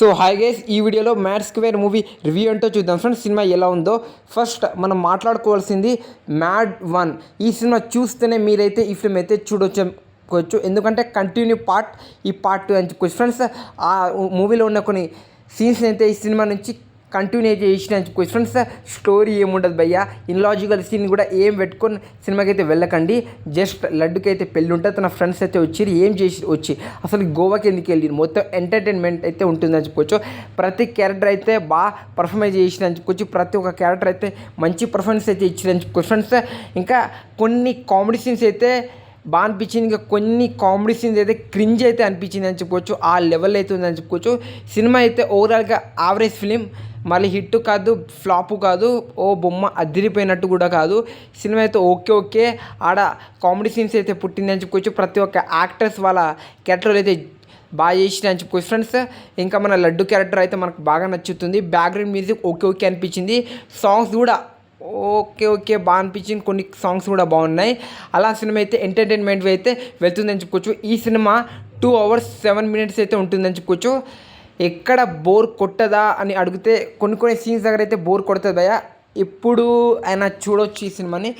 So hi guys ఈ వీడియోలో mad square movie review ఏంటో చూద్దాం. ఫ్రెండ్స్ సినిమా ఎలా ఉందో ఫస్ట్ మనం మాట్లాడుకోవాల్సింది మ్యాడ్ వన్. ఈ సినిమా చూస్తేనే మీరైతే ఈ ఫిల్మ్ అయితే చూడొచ్చు చెప్పుకోవచ్చు ఎందుకంటే కంటిన్యూ పార్ట్ ఈ పార్ట్ టూ అని చెప్పుకోవచ్చు ఫ్రెండ్స్ ఆ మూవీలో ఉన్న కొన్ని సీన్స్ అయితే ఈ సినిమా నుంచి కంటిన్యూ చేసిన అని చెప్పుకోవచ్చు ఫ్రెండ్స్ స్టోరీ ఏముండదు భయ్య. ఇన్లాజికల్ సీన్ కూడా ఏం పెట్టుకొని సినిమాకి అయితే వెళ్ళకండి. జస్ట్ లడ్డుకి అయితే పెళ్ళి ఉంటుంది తన ఫ్రెండ్స్ అయితే వచ్చి ఏం చేసి వచ్చి అసలు గోవాకి ఎందుకు వెళ్ళి మొత్తం ఎంటర్టైన్మెంట్ అయితే ఉంటుందని చెప్పుకోవచ్చు ప్రతి క్యారెక్టర్ అయితే బాగా పర్ఫార్మెన్స్ చేసిన చెప్పుకోవచ్చు ప్రతి ఒక్క క్యారెక్టర్ అయితే మంచి పర్ఫార్మెన్స్ అయితే ఇచ్చిందని చెప్పుకోవచ్చు ఫ్రెండ్స్ ఇంకా కొన్ని కామెడీ సీన్స్ అయితే బాగా అనిపించింది. ఇంకా కొన్ని కామెడీ సీన్స్ అయితే క్రింజ్ అయితే అనిపించింది అని చెప్పుకోవచ్చు ఆ లెవెల్ అయితే ఉందని చెప్పుకోవచ్చు సినిమా అయితే ఓవరాల్గా యావరేజ్ ఫిలిం మళ్ళీ హిట్ కాదు ఫ్లాప్ కాదు ఓ బొమ్మ అదిరిపోయినట్టు కూడా కాదు. సినిమా అయితే ఓకే ఓకే. ఆడ కామెడీ సీన్స్ అయితే పుట్టిందని చెప్పుకోవచ్చు. ప్రతి ఒక్క యాక్టర్స్ వాళ్ళ క్యారెక్టర్లు అయితే బాగా చేసిన అని చెప్పుకోవచ్చు. ఫ్రెండ్స్ ఇంకా మన లడ్డు క్యారెక్టర్ అయితే మనకు బాగా నచ్చుతుంది. బ్యాక్గ్రౌండ్ మ్యూజిక్ ఓకే ఓకే అనిపించింది. సాంగ్స్ కూడా ఓకే ఓకే బాగా అనిపించింది. కొన్ని సాంగ్స్ కూడా బాగున్నాయి. అలా సినిమా అయితే ఎంటర్టైన్మెంట్ అయితే వెళ్తుందని చెప్పుకోవచ్చు. ఈ cinema two hours seven minutes అయితే ఉంటుందని చెప్పుకోవచ్చు. ఎక్కడ బోర్ కొట్టదా అని అడిగితే కొన్ని కొన్ని సీన్స్ దగ్గర అయితే బోర్ కొడుతుంది భయ్యా. ఎప్పుడు ఆయన చూడొచ్చు ఈ సినిమాని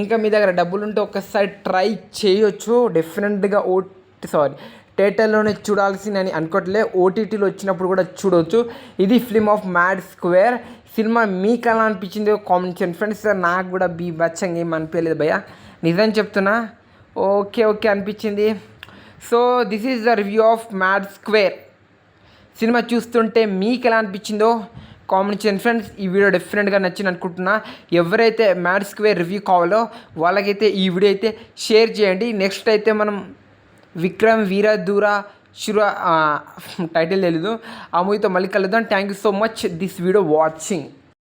ఇంకా మీ దగ్గర డబ్బులు ఉంటే ఒకసారి ట్రై చేయొచ్చు. డెఫినెట్గా ఓ సారీ థియేటర్లోనే చూడాల్సిందని అనుకోవట్లే ఓటీటీలో వచ్చినప్పుడు కూడా చూడవచ్చు ఇది film of mad square cinema మీకు ఎలా అనిపించిందో కామెంట్ చేయండి. ఫ్రెండ్స్ నాకు కూడా బీ బచ్చంగా ఏం అనిపించలేదు భయ్య. నిజం చెప్తున్నా. ఓకే ఓకే అనిపించింది. So this is the review of mad square cinema చూస్తుంటే మీకు ఎలా అనిపించిందో కామెంట్ చేయండి. ఫ్రెండ్స్ ఈ వీడియో డెఫినెట్గా నచ్చింది అనుకుంటున్నా. ఎవరైతే మ్యాడ్ స్క్వేర్ రివ్యూ కావాలో వాళ్ళకైతే ఈ వీడియో అయితే షేర్ చేయండి. నెక్స్ట్ అయితే మనం విక్రమ్ వీర దూర శుర టైటిల్ తెలీదు. ఆ మూవీతో మళ్ళీ కలుద్దాం. Thank you so much this video watching